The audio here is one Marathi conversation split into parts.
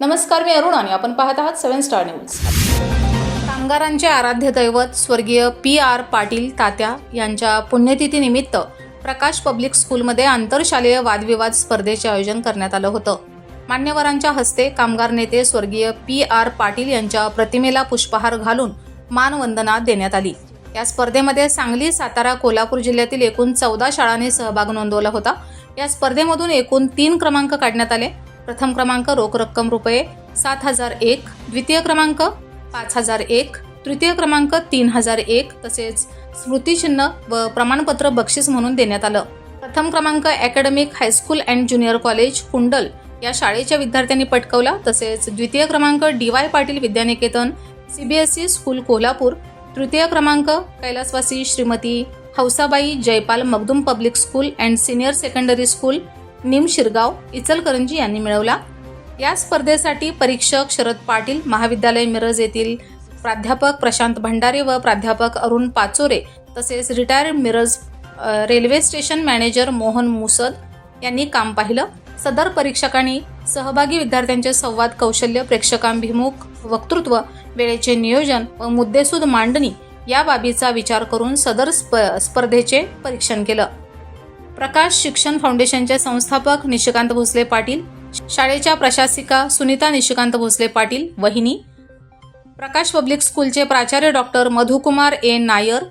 नमस्कार मी अरुण आणि आपण पाहत आहात सेव्हन स्टार न्यूज. कामगारांचे आराध्य दैवत स्वर्गीय पी आर पाटील तात्या यांच्या पुण्यतिथीनिमित्त प्रकाश पब्लिक स्कूलमध्ये आंतरशालेय वादविवाद स्पर्धेचे आयोजन करण्यात आलं होतं. मान्यवरांच्या हस्ते कामगार नेते स्वर्गीय पी आर पाटील यांच्या प्रतिमेला पुष्पहार घालून मानवंदना देण्यात आली. या स्पर्धेमध्ये सांगली सातारा कोल्हापूर जिल्ह्यातील एकूण चौदा शाळांनी सहभाग नोंदवला होता. या स्पर्धेमधून एकूण तीन क्रमांक काढण्यात आले. प्रथम क्रमांक रोख रक्कम रुपये सात हजार एक द्वितीय क्रमांक पाच हजार एक तृतीय क्रमांक तीन हजार एक तसेच स्मृतिचिन्ह व प्रमाणपत्र बक्षीस म्हणून देण्यात आलं. प्रथम क्रमांक academic high school and junior college Kundal या शाळेच्या विद्यार्थ्यांनी पटकवला. तसेच द्वितीय क्रमांक D Y Patil Vidyaniketan CBSE school Kolhapur तृतीय क्रमांक कैलासवासी Shrimati Hausabai Jaypal Magdum public school and senior secondary school Nim Shirgaon Ichalkaranji यांनी मिळवला. या स्पर्धेसाठी परीक्षक शरद पाटील महाविद्यालय मिरज येथील प्राध्यापक प्रशांत भंडारे व प्राध्यापक अरुण पाचोरे तसेच retired Miraj railway station manager Mohan Musad यांनी काम पाहिलं. सदर परीक्षकांनी सहभागी विद्यार्थ्यांचे संवाद कौशल्य प्रेक्षकांभिमुख वक्तृत्व वेळेचे नियोजन व मुद्देसूद मांडणी या बाबीचा विचार करून सदर स्प स्पर्धेचे परीक्षण केलं. प्रकाश शिक्षण फाउंडेशनचे संस्थापक निशिकांत भोसले पाटील शाळेच्या प्रशासिका सुनीता निशिकांत भोसले पाटील वहिनी प्रकाश पब्लिक स्कूलचे प्राचार्य डॉक्टर मधुकुमार ए. नायर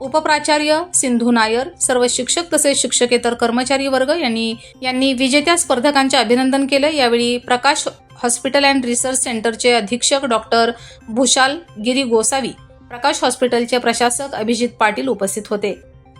उपप्राचार्य सिंधू नायर सर्व शिक्षक तसेच शिक्षकेतर कर्मचारी वर्ग यांनी यांनी विजेत्या स्पर्धकांचे अभिनंदन केलं. यावेळी प्रकाश हॉस्पिटल अँड रिसर्च सेंटरचे अधीक्षक डॉक्टर भूषाल गिरी गोसावी प्रकाश हॉस्पिटलचे प्रशासक अभिजित पाटील उपस्थित होते.